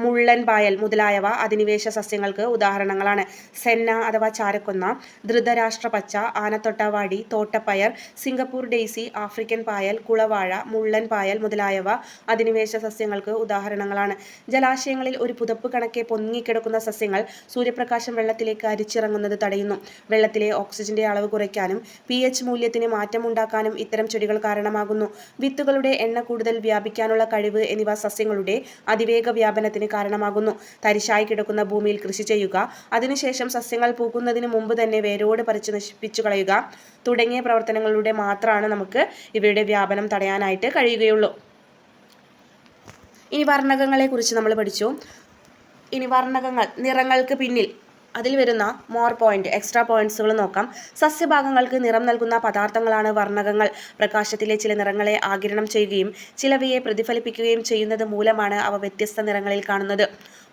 മുള്ളൻ പായൽ മുതലായവ അധിനിവേശ സസ്യങ്ങൾക്ക് ഉദാഹരണങ്ങളാണ്. സെന്ന അഥവാ ചാരക്കൊന്ന ധൃതരാഷ്ട്ര പച്ച ആനത്തൊട്ടാവാടി തോട്ടപ്പയർ സിംഗപ്പൂർ ഡെയ്സി ആഫ്രിക്കൻ പായൽ കുളവാഴ മുള്ളൻ പായൽ മുതലായവ അധിനിവേശ സസ്യങ്ങൾക്ക് ഉദാഹരണങ്ങളാണ്. ജലാശയങ്ങളിൽ ഒരു പുതപ്പ് കണക്കെ പൊങ്ങിക്കിടക്കുന്ന സസ്യങ്ങൾ സൂര്യപ്രകാശം വെള്ളത്തിലേക്ക് അരിച്ചിറങ്ങുന്നത് തടയുന്നു. വെള്ളത്തിലെ ഓക്സിജന്റെ അളവ് കുറയ്ക്കാനും പി എച്ച് മൂല്യത്തിന് മാറ്റമുണ്ടാക്കാനും ഇത്തരം ചെടികൾ കാരണമാകുന്നു. വിത്തുകളുടെ എണ്ണ കൂടുതൽ വ്യാപിക്കാനുള്ള കഴിവ് എന്നിവ സസ്യങ്ങളുടെ അതിവേഗ വ്യാപനത്തിന് കാരണമാകുന്നു. തരിശായി കിടക്കുന്ന ഭൂമിയിൽ കൃഷി ചെയ്യുക അതിനുശേഷം സസ്യങ്ങൾ പൂക്കുന്നതിന് മുമ്പ് തന്നെ വേരോട് പറിച്ച് നശിപ്പിച്ചു കളയുക തുടങ്ങിയ പ്രവർത്തനങ്ങളിലൂടെ മാത്രമാണ് നമുക്ക് ഇവയുടെ വ്യാപനം തടയാനായിട്ട് കഴിയുകയുള്ളൂ. ഇനി വർണകങ്ങളെ കുറിച്ച് നമ്മൾ പഠിച്ചു. ഇനി വർണകങ്ങൾ നിറങ്ങൾക്ക് പിന്നിൽ അതിൽ വരുന്ന മോർ പോയിന്റ് എക്സ്ട്രാ പോയിന്റ്സുകൾ നോക്കാം. സസ്യഭാഗങ്ങൾക്ക് നിറം നൽകുന്ന പദാർത്ഥങ്ങളാണ് വർണകങ്ങൾ. പ്രകാശത്തിലെ ചില നിറങ്ങളെ ആകിരണം ചെയ്യുകയും ചിലവയെ പ്രതിഫലിപ്പിക്കുകയും ചെയ്യുന്നത് മൂലമാണ് അവ വ്യത്യസ്ത നിറങ്ങളിൽ കാണുന്നത്.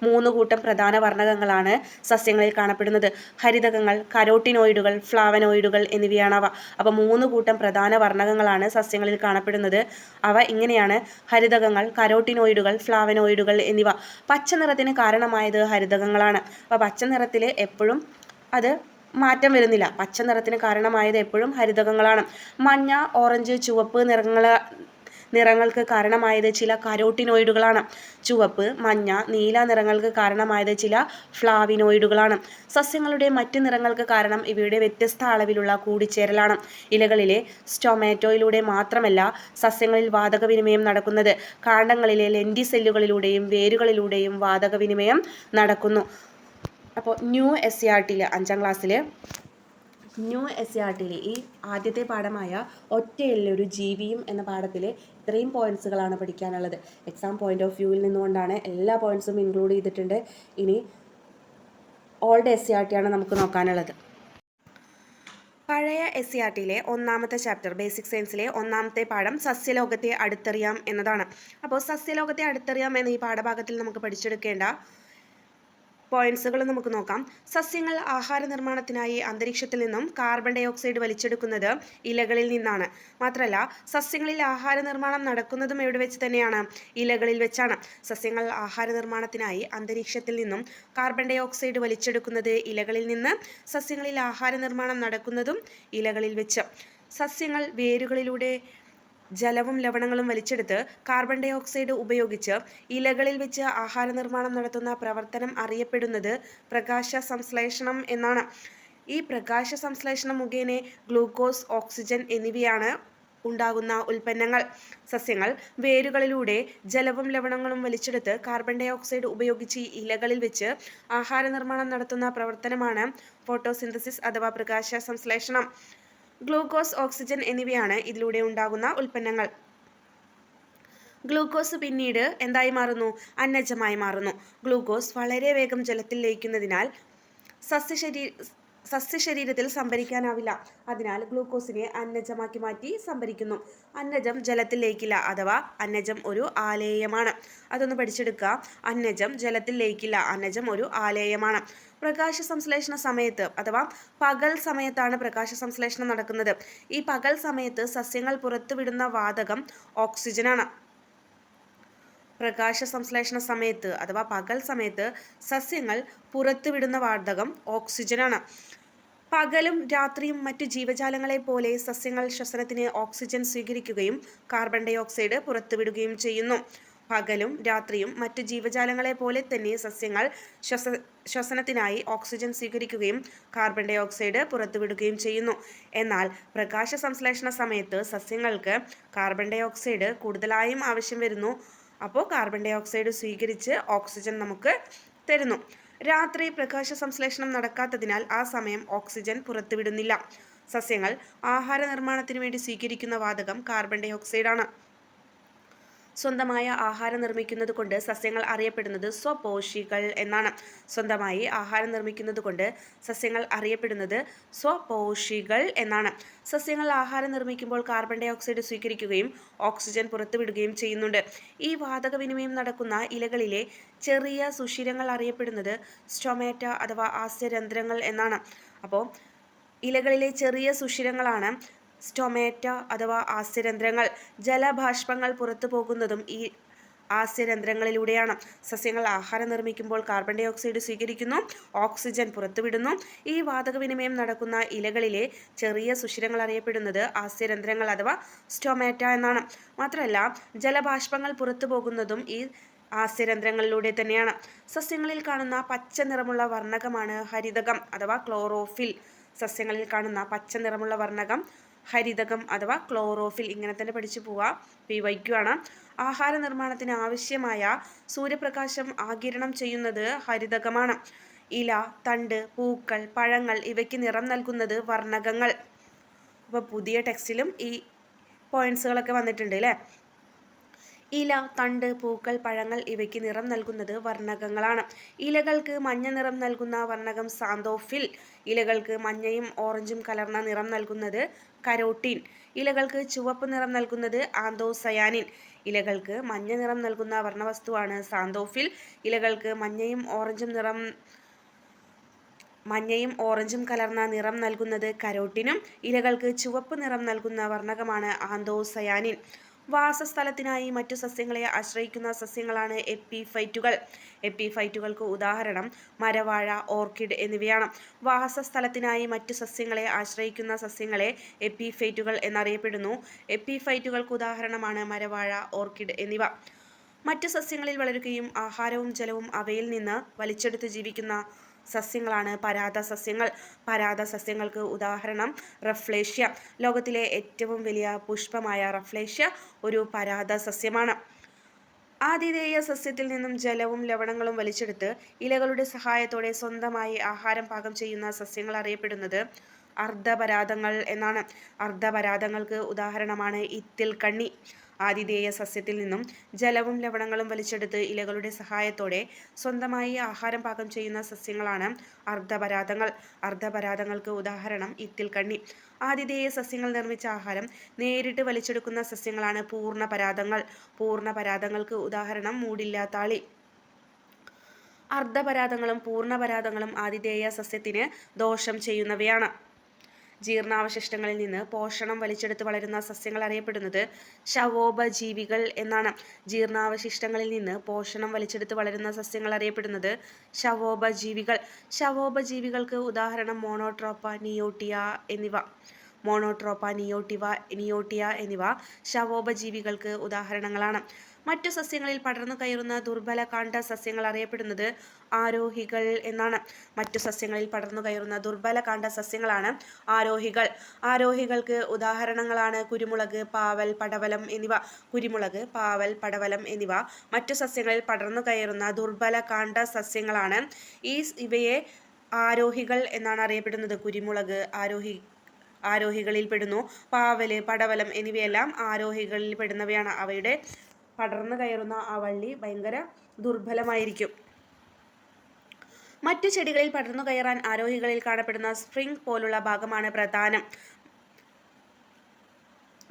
മൂന്ന് കൂട്ടം പ്രധാന വർണകങ്ങളാണ് സസ്യങ്ങളിൽ കാണപ്പെടുന്നത്. ഹരിതകങ്ങൾ കരോട്ടിനോയിഡുകൾ ഫ്ലാവനോയിഡുകൾ എന്നിവയാണ് അവ. അപ്പോൾ മൂന്ന് കൂട്ടം പ്രധാന വർണകങ്ങളാണ് സസ്യങ്ങളിൽ കാണപ്പെടുന്നത്. അവ ഇങ്ങനെയാണ്. ഹരിതകങ്ങൾ കരോട്ടിനോയിഡുകൾ ഫ്ലാവനോയിഡുകൾ എന്നിവ. പച്ച നിറത്തിന് കാരണമായത് ഹരിതകങ്ങളാണ്. അപ്പോൾ പച്ച എപ്പോഴും അത് മാറ്റം വരുന്നില്ല. പച്ച നിറത്തിന് കാരണമായത് എപ്പോഴും ഹരിതകങ്ങളാണ്. മഞ്ഞ ഓറഞ്ച് ചുവപ്പ് നിറങ്ങൾ നിറങ്ങൾക്ക് കാരണമായത് ചില കരോട്ടിനോയിഡുകളാണ്. ചുവപ്പ് മഞ്ഞ നീല നിറങ്ങൾക്ക് കാരണമായത് ചില ഫ്ലാവിനോയിഡുകളാണ്. സസ്യങ്ങളുടെ മറ്റ് നിറങ്ങൾക്ക് കാരണം ഇവയുടെ വ്യത്യസ്ത അളവിലുള്ള കൂടിച്ചേരലാണ്. ഇലകളിലെ സ്റ്റൊമാറ്റോയിലൂടെ മാത്രമല്ല സസ്യങ്ങളിൽ വാതകവിനിമയം നടക്കുന്നത്. കാണ്ഡങ്ങളിലെ ലെൻഡി സെല്ലുകളിലൂടെയും വേരുകളിലൂടെയും വാതകവിനിമയം നടക്കുന്നു. അപ്പോൾ ന്യൂ എസ് സി ആർ ടിയിൽ അഞ്ചാം ക്ലാസ്സിൽ ന്യൂ എസ് സി ആർ ടിയിൽ ഈ ആദ്യത്തെ പാഠമായ ഒറ്റയിലെ ഒരു ജീവിയും എന്ന പാഠത്തിൽ ഇത്രയും പോയിന്റ്സുകളാണ് പഠിക്കാനുള്ളത്. എക്സാം പോയിന്റ് ഓഫ് വ്യൂവിൽ നിന്നുകൊണ്ടാണ് എല്ലാ പോയിന്റ്സും ഇൻക്ലൂഡ് ചെയ്തിട്ടുണ്ട്. ഇനി old S C R T ആണ് നമുക്ക് നോക്കാനുള്ളത്. പഴയ എസ് സി ആർ ടിയിലെ ഒന്നാമത്തെ ചാപ്റ്റർ ബേസിക് സയൻസിലെ ഒന്നാമത്തെ പാഠം സസ്യലോകത്തെ അടുത്തറിയാം എന്നതാണ്. അപ്പോൾ സസ്യലോകത്തെ അടുത്തറിയാം എന്ന ഈ പാഠഭാഗത്തിൽ നമുക്ക് പഠിച്ചെടുക്കേണ്ട പോയിന്റ്സുകൾ നമുക്ക് നോക്കാം. സസ്യങ്ങൾ ആഹാര നിർമ്മാണത്തിനായി അന്തരീക്ഷത്തിൽ നിന്നും കാർബൺ ഡൈ ഓക്സൈഡ് വലിച്ചെടുക്കുന്നത് ഇലകളിൽ നിന്നാണ്. മാത്രമല്ല സസ്യങ്ങളിൽ ആഹാര നിർമ്മാണം നടക്കുന്നതും എവിടെ വെച്ച് തന്നെയാണ്? ഇലകളിൽ വെച്ചാണ്. സസ്യങ്ങൾ ആഹാര നിർമ്മാണത്തിനായി അന്തരീക്ഷത്തിൽ നിന്നും കാർബൺ ഡൈ ഓക്സൈഡ് വലിച്ചെടുക്കുന്നത് ഇലകളിൽ നിന്ന് സസ്യങ്ങളിൽ ആഹാര നിർമ്മാണം നടക്കുന്നതും ഇലകളിൽ വെച്ച്. സസ്യങ്ങൾ വേരുകളിലൂടെ ജലവും ലവണങ്ങളും വലിച്ചെടുത്ത് കാർബൺ ഡൈ ഓക്സൈഡ് ഉപയോഗിച്ച് ഇലകളിൽ വെച്ച് ആഹാര നിർമ്മാണം നടത്തുന്ന പ്രവർത്തനം അറിയപ്പെടുന്നത് പ്രകാശ സംശ്ലേഷണം എന്നാണ്. ഈ പ്രകാശ സംശ്ലേഷണം മുഖേന ഗ്ലൂക്കോസ് ഓക്സിജൻ എന്നിവയാണ് ഉണ്ടാകുന്ന ഉൽപ്പന്നങ്ങൾ. സസ്യങ്ങൾ വേരുകളിലൂടെ ജലവും ലവണങ്ങളും വലിച്ചെടുത്ത് കാർബൺ ഡൈ ഓക്സൈഡ് ഉപയോഗിച്ച് ഇലകളിൽ വെച്ച് ആഹാര നിർമ്മാണം നടത്തുന്ന പ്രവർത്തനമാണ് ഫോട്ടോസിന്തസിസ് അഥവാ പ്രകാശ സംശ്ലേഷണം. ഗ്ലൂക്കോസ് ഓക്സിജൻ എന്നിവയാണ് ഇതിലൂടെ ഉണ്ടാകുന്ന ഉൽപ്പന്നങ്ങൾ. ഗ്ലൂക്കോസ് പിന്നീട് എന്തായി മാറുന്നു? അന്നജമായി മാറുന്നു. ഗ്ലൂക്കോസ് വളരെ വേഗം ജലത്തിൽ ലയിക്കുന്നതിനാൽ സസ്യശരീ സസ്യശരീരത്തിൽ സംഭരിക്കാനാവില്ല. അതിനാൽ ഗ്ലൂക്കോസിനെ അന്നജമാക്കി മാറ്റി സംഭരിക്കുന്നു. അന്നജം ജലത്തിൽ ലയിക്കില്ല അഥവാ അന്നജം ഒരു ആലേയമാണ്. അതൊന്ന് പഠിച്ചെടുക്കുക. അന്നജം ജലത്തിൽ ലയിക്കില്ല. അന്നജം ഒരു ആലേയമാണ്. പ്രകാശ സംശ്ലേഷണ സമയത്ത് അഥവാ പകൽ സമയത്താണ് പ്രകാശ സംശ്ലേഷണം നടക്കുന്നത്. ഈ പകൽ സമയത്ത് സസ്യങ്ങൾ പുറത്തുവിടുന്ന വാതകം ഓക്സിജനാണ്. പ്രകാശ സംശ്ലേഷണ സമയത്ത് അഥവാ പകൽ സമയത്ത് സസ്യങ്ങൾ പുറത്തുവിടുന്ന വാതകം ഓക്സിജനാണ്. പകലും രാത്രിയും മറ്റു ജീവജാലങ്ങളെ പോലെ സസ്യങ്ങൾ ശ്വസനത്തിന് ഓക്സിജൻ സ്വീകരിക്കുകയും കാർബൺ ഡൈ ഓക്സൈഡ് പുറത്തുവിടുകയും ചെയ്യുന്നു. പകലും രാത്രിയും മറ്റു ജീവജാലങ്ങളെ പോലെ തന്നെ സസ്യങ്ങൾ ശ്വസ ശ്വസനത്തിനായി ഓക്സിജൻ സ്വീകരിക്കുകയും കാർബൺ ഡൈ ഓക്സൈഡ് പുറത്തുവിടുകയും ചെയ്യുന്നു. എന്നാൽ പ്രകാശ സംശ്ലേഷണ സമയത്ത് സസ്യങ്ങൾക്ക് കാർബൺ ഡൈ ഓക്സൈഡ് കൂടുതലായും ആവശ്യം വരുന്നു. അപ്പോൾ കാർബൺ ഡൈ ഓക്സൈഡ് സ്വീകരിച്ച് ഓക്സിജൻ നമുക്ക് തരുന്നു. രാത്രി പ്രകാശ സംശ്ലേഷണം നടക്കാത്തതിനാൽ ആ സമയം ഓക്സിജൻ പുറത്തുവിടുന്നില്ല. സസ്യങ്ങൾ ആഹാര നിർമ്മാണത്തിന് വേണ്ടി സ്വീകരിക്കുന്ന വാതകം കാർബൺ ഡൈ ഓക്സൈഡാണ്. സ്വന്തമായ ആഹാരം നിർമ്മിക്കുന്നത് കൊണ്ട് സസ്യങ്ങൾ അറിയപ്പെടുന്നത് സ്വപോഷികൾ എന്നാണ്. സ്വന്തമായി ആഹാരം നിർമ്മിക്കുന്നത് കൊണ്ട് സസ്യങ്ങൾ അറിയപ്പെടുന്നത് സ്വപോഷികൾ എന്നാണ്. സസ്യങ്ങൾ ആഹാരം നിർമ്മിക്കുമ്പോൾ കാർബൺ ഡൈ ഓക്സൈഡ് സ്വീകരിക്കുകയും ഓക്സിജൻ പുറത്തുവിടുകയും ചെയ്യുന്നുണ്ട്. ഈ വാതക വിനിമയം നടക്കുന്ന ഇലകളിലെ ചെറിയ സുഷിരങ്ങൾ അറിയപ്പെടുന്നത് സ്റ്റൊമാറ്റ അഥവാ ആസ്യരന്ധ്രങ്ങൾ എന്നാണ്. അപ്പോൾ ഇലകളിലെ ചെറിയ സുഷിരങ്ങളാണ് സ്റ്റൊമാറ്റ അഥവാ ആസ്യരന്ധ്രങ്ങൾ ജലബാഷ്പങ്ങൾ പുറത്തു പോകുന്നതും ഈ ആസ്യരന്ധ്രങ്ങളിലൂടെയാണ് സസ്യങ്ങൾ ആഹാരം നിർമ്മിക്കുമ്പോൾ കാർബൺ ഡൈ ഓക്സൈഡ് സ്വീകരിക്കുന്നു ഓക്സിജൻ പുറത്തുവിടുന്നു. ഈ വാതകവിനിമയം നടക്കുന്ന ഇലകളിലെ ചെറിയ സുഷിരങ്ങൾ അറിയപ്പെടുന്നത് ആസ്യരന്ധ്രങ്ങൾ അഥവാ സ്റ്റൊമാറ്റ എന്നാണ്. മാത്രമല്ല ജലബാഷ്പങ്ങൾ പുറത്തു പോകുന്നതും ഈ ആസ്യരന്ധ്രങ്ങളിലൂടെ തന്നെയാണ്. സസ്യങ്ങളിൽ കാണുന്ന പച്ച നിറമുള്ള വർണകമാണ് ഹരിതകം അഥവാ ക്ലോറോഫിൽ സസ്യങ്ങളിൽ കാണുന്ന പച്ച നിറമുള്ള വർണകം ഹരിതകം അഥവാ ക്ലോറോഫിൽ ഇങ്ങനെ തന്നെ പഠിച്ചു പോവുക പി വൈക്കുവാണ്. ആഹാര നിർമ്മാണത്തിന് ആവശ്യമായ സൂര്യപ്രകാശം ആകിരണം ചെയ്യുന്നത് ഹരിതകമാണ്. ഇല തണ്ട് പൂക്കൾ പഴങ്ങൾ ഇവയ്ക്ക് നിറം നൽകുന്നത് വർണകങ്ങൾ. അപ്പോൾ പുതിയ ടെക്സ്റ്റിലും ഈ പോയിന്റ്സുകളൊക്കെ വന്നിട്ടുണ്ട് അല്ലേ ഇല തണ്ട് പൂക്കൾ പഴങ്ങൾ ഇവയ്ക്ക് നിറം നൽകുന്നത് വർണകങ്ങളാണ്. ഇലകൾക്ക് മഞ്ഞ നിറം നൽകുന്ന വർണകം സാന്തോഫിൽ. ഇലകൾക്ക് മഞ്ഞയും ഓറഞ്ചും കലർന്ന നിറം നൽകുന്നത് കരോട്ടീൻ. ഇലകൾക്ക് ചുവപ്പ് നിറം നൽകുന്നത് ആന്തോസയാനിൻ. ഇലകൾക്ക് മഞ്ഞ നിറം നൽകുന്ന വർണവസ്തുവാണ് സാന്തോഫിൽ. ഇലകൾക്ക് മഞ്ഞയും ഓറഞ്ചും നിറം മഞ്ഞയും ഓറഞ്ചും കലർന്ന നിറം നൽകുന്നത് കരോട്ടിനും. ഇലകൾക്ക് ചുവപ്പ് നിറം നൽകുന്ന വർണകമാണ് ആന്തോസയാനിൻ. വാസസ്ഥലത്തിനായി മറ്റു സസ്യങ്ങളെ ആശ്രയിക്കുന്ന സസ്യങ്ങളാണ് എപ്പിഫൈറ്റുകൾ. എപ്പിഫൈറ്റുകൾക്ക് ഉദാഹരണം മരവാഴ ഓർക്കിഡ് എന്നിവയാണ്. വാസസ്ഥലത്തിനായി മറ്റു സസ്യങ്ങളെ ആശ്രയിക്കുന്ന സസ്യങ്ങളെ എപ്പിഫൈറ്റുകൾ എന്നറിയപ്പെടുന്നു. എപ്പിഫൈറ്റുകൾക്ക് ഉദാഹരണമാണ് മരവാഴ ഓർക്കിഡ് എന്നിവ. മറ്റു സസ്യങ്ങളിൽ വളരുകയും ആഹാരവും ജലവും അവയിൽ നിന്ന് വലിച്ചെടുത്ത് ജീവിക്കുന്ന സസ്യങ്ങളാണ് പരാത സസ്യങ്ങൾ പരാത സസ്യങ്ങൾക്ക് ഉദാഹരണം റഫ്ലേഷ്യ. ലോകത്തിലെ ഏറ്റവും വലിയ പുഷ്പമായ റഫ്ലേഷ്യ ഒരു പരാത സസ്യമാണ് ആതിഥേയ സസ്യത്തിൽ നിന്നും ജലവും ലവണങ്ങളും വലിച്ചെടുത്ത് ഇലകളുടെ സഹായത്തോടെ സ്വന്തമായി ആഹാരം പാകം ചെയ്യുന്ന സസ്യങ്ങൾ അറിയപ്പെടുന്നത് അർദ്ധപരാതങ്ങൾ എന്നാണ്. അർദ്ധപരാതങ്ങൾക്ക് ഉദാഹരണമാണ് ഇത്തിൽ കണ്ണി ആതിഥേയ സസ്യത്തിൽ നിന്നും ജലവും ലവണങ്ങളും വലിച്ചെടുത്ത് ഇലകളുടെ സഹായത്തോടെ സ്വന്തമായി ആഹാരം പാകം ചെയ്യുന്ന സസ്യങ്ങളാണ് അർദ്ധപരാതങ്ങൾ. അർദ്ധപരാതങ്ങൾക്ക് ഉദാഹരണം ഇത്തിൽ കണ്ണി. ആതിഥേയ സസ്യങ്ങൾ നിർമ്മിച്ച ആഹാരം നേരിട്ട് വലിച്ചെടുക്കുന്ന സസ്യങ്ങളാണ് പൂർണ പരാതങ്ങൾ പൂർണ പരാതങ്ങൾക്ക് ഉദാഹരണം മൂടില്ലാത്താളി അർദ്ധപരാതങ്ങളും പൂർണപരാതങ്ങളും ആതിഥേയ സസ്യത്തിന് ദോഷം ചെയ്യുന്നവയാണ്. ജീർണാവശിഷ്ടങ്ങളിൽ നിന്ന് പോഷണം വലിച്ചെടുത്ത് വളരുന്ന സസ്യങ്ങൾ അറിയപ്പെടുന്നത് ശവോപജീവികൾ എന്നാണ്. ജീർണാവശിഷ്ടങ്ങളിൽ നിന്ന് പോഷണം വലിച്ചെടുത്ത് വളരുന്ന സസ്യങ്ങൾ അറിയപ്പെടുന്നത് ശവോപജീവികൾ. ശവോപജീവികൾക്ക് ഉദാഹരണം മോണോട്രോപ്പ നിയോട്ടിയ എന്നിവ. മോണോട്രോപ്പ നിയോട്ടിവ നിയോട്ടിയ എന്നിവ ശവോപജീവികൾക്ക് ഉദാഹരണങ്ങളാണ്. മറ്റു സസ്യങ്ങളിൽ പടർന്നു കയറുന്ന ദുർബല കാണ്ഡ സസ്യങ്ങൾ അറിയപ്പെടുന്നത് ആരോഹികൾ എന്നാണ്. മറ്റു സസ്യങ്ങളിൽ പടർന്നു കയറുന്ന ദുർബല കാണ്ഡ സസ്യങ്ങളാണ് ആരോഹികൾ. ആരോഹികൾക്ക് ഉദാഹരണങ്ങളാണ് കുരുമുളക് പാവൽ പടവലം എന്നിവ. കുരുമുളക് പാവൽ പടവലം എന്നിവ മറ്റു സസ്യങ്ങളിൽ പടർന്നു കയറുന്ന ദുർബല കാണ്ഡ സസ്യങ്ങളാണ്. ഈ ഇവയെ ആരോഹികൾ എന്നാണ് അറിയപ്പെടുന്നത്. കുരുമുളക് ആരോഹി ആരോഹികളിൽ പെടുന്നു. പാവൽ പടവലം എന്നിവയെല്ലാം ആരോഹികളിൽ പെടുന്നവയാണ്. അവയുടെ പടർന്നു കയറുന്ന ആ വള്ളി ഭയങ്കര ദുർബലമായിരിക്കും. മറ്റു ചെടികളിൽ പടർന്നു കയറാൻ ആരോഹികളിൽ കാണപ്പെടുന്ന സ്പ്രിംഗ് പോലുള്ള ഭാഗമാണ് പ്രധാനം.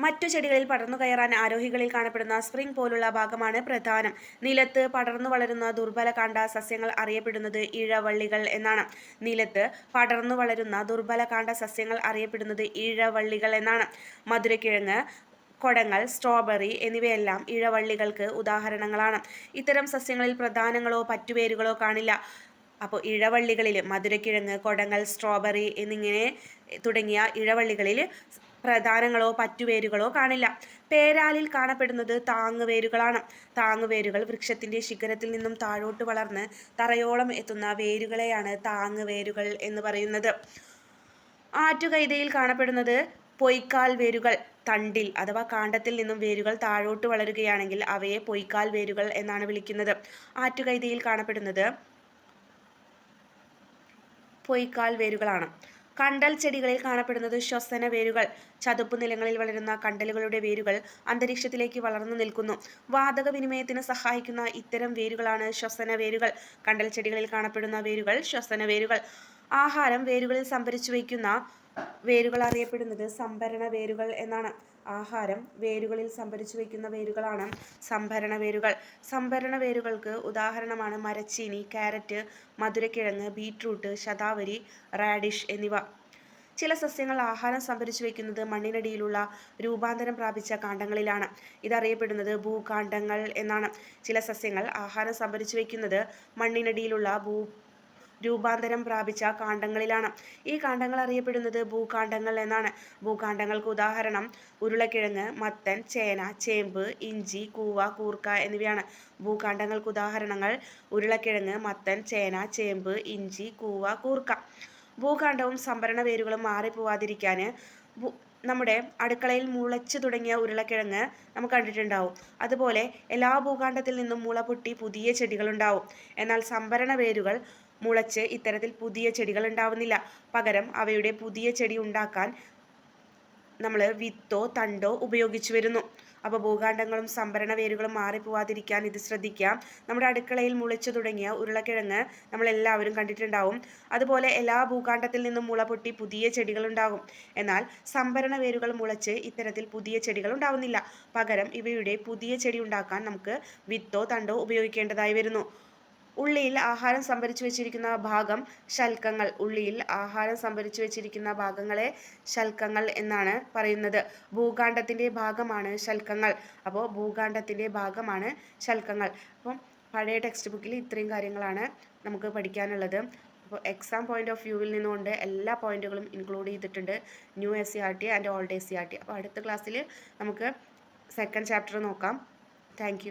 മറ്റു ചെടികളിൽ പടർന്നു കയറാൻ ആരോഹികളിൽ കാണപ്പെടുന്ന സ്പ്രിംഗ് പോലുള്ള ഭാഗമാണ് പ്രധാനം. നിലത്ത് പടർന്നു വളരുന്ന ദുർബല കാണ്ട സസ്യങ്ങൾ അറിയപ്പെടുന്നത് ഇഴവള്ളികൾ എന്നാണ്. നിലത്ത് പടർന്നു വളരുന്ന ദുർബല കാണ്ട സസ്യങ്ങൾ അറിയപ്പെടുന്നത് ഇഴവള്ളികൾ എന്നാണ്. മധുരക്കിഴങ്ങ് കൊടങ്ങൾ സ്ട്രോബെറി എന്നിവയെല്ലാം ഇഴവള്ളികൾക്ക് ഉദാഹരണങ്ങളാണ്. ഇത്തരം സസ്യങ്ങളിൽ പ്രധാനങ്ങളോ പറ്റുവേരുകളോ കാണില്ല. അപ്പോൾ ഇഴവള്ളികളിൽ മധുരക്കിഴങ്ങ് കൊടങ്ങൾ സ്ട്രോബെറി എന്നിങ്ങനെ തുടങ്ങിയ ഇഴവള്ളികളിൽ പ്രധാനങ്ങളോ പറ്റുവേരുകളോ കാണില്ല. പേരാലിൽ കാണപ്പെടുന്നത് താങ്ങുവേരുകളാണ് താങ്ങുവേരുകൾ വൃക്ഷത്തിന്റെ ശിഖരത്തിൽ നിന്നും താഴോട്ട് വളർന്ന് തറയോളം എത്തുന്ന വേരുകളെയാണ് താങ്ങുവേരുകൾ എന്ന് പറയുന്നത്. ആറ്റുകൈതയിൽ കാണപ്പെടുന്നത് പൊയ്ക്കാൽ വേരുകൾ തണ്ടിൽ അഥവാ കാണ്ടത്തിൽ നിന്നും വേരുകൾ താഴോട്ട് വളരുകയാണെങ്കിൽ അവയെ പൊയ്ക്കാൽ വേരുകൾ എന്നാണ് വിളിക്കുന്നത്. ആറ്റുകൈതയിൽ കാണപ്പെടുന്നത് പൊയ്ക്കാൽ വേരുകളാണ്. കണ്ടൽ ചെടികളിൽ കാണപ്പെടുന്നത് ശ്വസന വേരുകൾ. ചതുപ്പ് നിലങ്ങളിൽ വളരുന്ന കണ്ടലുകളുടെ വേരുകൾ അന്തരീക്ഷത്തിലേക്ക് വളർന്നു നിൽക്കുന്നു. വാതക വിനിമയത്തിന് സഹായിക്കുന്ന ഇത്തരം വേരുകളാണ് ശ്വസന വേരുകൾ. കണ്ടൽ ചെടികളിൽ കാണപ്പെടുന്ന വേരുകൾ ശ്വസന വേരുകൾ. ആഹാരം വേരുകളിൽ സംഭരിച്ചു വയ്ക്കുന്ന വേരുകൾ അറിയപ്പെടുന്നത് സംഭരണ വേരുകൾ എന്നാണ്. ആഹാരം വേരുകളിൽ സംഭരിച്ചു വയ്ക്കുന്ന വേരുകളാണ് സംഭരണ വേരുകൾ. സംഭരണ വേരുകൾക്ക് ഉദാഹരണമാണ് മരച്ചീനി ക്യാരറ്റ് മധുരക്കിഴങ്ങ് ബീട്രൂട്ട് ശതാവരി റാഡിഷ് എന്നിവ. ചില സസ്യങ്ങൾ ആഹാരം സംഭരിച്ചു വയ്ക്കുന്നത് മണ്ണിനടിയിലുള്ള രൂപാന്തരം പ്രാപിച്ച കാണ്ഡങ്ങളിലാണ്. ഇതറിയപ്പെടുന്നത് ഭൂകാണ്ഡങ്ങൾ എന്നാണ്. ചില സസ്യങ്ങൾ ആഹാരം സംഭരിച്ചു വയ്ക്കുന്നത് മണ്ണിനടിയിലുള്ള ഭൂ രൂപാന്തരം പ്രാപിച്ച കാണ്ഡങ്ങളിലാണ്. ഈ കാണ്ഡങ്ങൾ അറിയപ്പെടുന്നത് ഭൂകാണ്ഡങ്ങൾ എന്നാണ്. ഭൂകാണ്ഡങ്ങൾക്ക് ഉദാഹരണം ഉരുളക്കിഴങ്ങ് മത്തൻ ചേന ചേമ്പ് ഇഞ്ചി കൂവ കൂർക്ക എന്നിവയാണ്. ഭൂകാണ്ഡങ്ങൾക്ക് ഉദാഹരണങ്ങൾ ഉരുളക്കിഴങ്ങ് മത്തൻ ചേന ചേമ്പ് ഇഞ്ചി കൂവ കൂർക്ക. ഭൂകാണ്ഡവും സംഭരണ വേരുകളും മാറിപ്പോവാതിരിക്കാൻ നമ്മുടെ അടുക്കളയിൽ മുളച്ചു തുടങ്ങിയ ഉരുളക്കിഴങ്ങ് നമുക്ക് കണ്ടിട്ടുണ്ടാവും. അതുപോലെ എല്ലാ ഭൂകാണ്ഡത്തിൽ നിന്നും മുള പൊട്ടി പുതിയ ചെടികളുണ്ടാവും. എന്നാൽ സംഭരണ വേരുകൾ മുളച്ച് ഇത്തരത്തിൽ പുതിയ ചെടികൾ ഉണ്ടാവുന്നില്ല. പകരം അവയുടെ പുതിയ ചെടി ഉണ്ടാക്കാൻ നമ്മൾ വിത്തോ തണ്ടോ ഉപയോഗിച്ചു വരുന്നു. അപ്പോൾ ഭൂകാണ്ഡങ്ങളും സംഭരണ വേരുകളും മാറിപ്പോവാതിരിക്കാൻ ഇത് ശ്രദ്ധിക്കാം. നമ്മുടെ അടുക്കളയിൽ മുളച്ചു തുടങ്ങിയ ഉരുളക്കിഴങ്ങ് നമ്മളെല്ലാവരും കണ്ടിട്ടുണ്ടാവും. അതുപോലെ എല്ലാ ഭൂകാണ്ഡത്തിൽ നിന്നും മുള പൊട്ടി പുതിയ ചെടികൾ ഉണ്ടാകും. എന്നാൽ സംഭരണ വേരുകൾ മുളച്ച് ഇത്തരത്തിൽ പുതിയ ചെടികൾ ഉണ്ടാവുന്നില്ല. പകരം ഇവയുടെ പുതിയ ചെടി ഉണ്ടാക്കാൻ നമുക്ക് വിത്തോ തണ്ടോ ഉപയോഗിക്കേണ്ടതായി വരുന്നു. ഉള്ളിയിൽ ആഹാരം സംഭരിച്ചു വെച്ചിരിക്കുന്ന ഭാഗം ശൽക്കങ്ങൾ. ഉള്ളിയിൽ ആഹാരം സംഭരിച്ചു വെച്ചിരിക്കുന്ന ഭാഗങ്ങളെ ശൽക്കങ്ങൾ എന്നാണ് പറയുന്നത്. ഭൂകാണ്ഡത്തിന്റെ ഭാഗമാണ് ശൽക്കങ്ങൾ. അപ്പോൾ ഭൂകാണ്ഡത്തിന്റെ ഭാഗമാണ് ശൽക്കങ്ങൾ. അപ്പം പഴയ ടെക്സ്റ്റ് ബുക്കിൽ ഇത്രയും കാര്യങ്ങളാണ് നമുക്ക് പഠിക്കാനുള്ളത്. അപ്പോൾ എക്സാം പോയിന്റ് ഓഫ് വ്യൂവിൽ നിന്നുകൊണ്ട് എല്ലാ പോയിന്റുകളും ഇൻക്ലൂഡ് ചെയ്തിട്ടുണ്ട്. New S C R T and old S C R T അപ്പോൾ അടുത്ത ക്ലാസ്സിൽ നമുക്ക് സെക്കൻഡ് ചാപ്റ്റർ നോക്കാം. താങ്ക്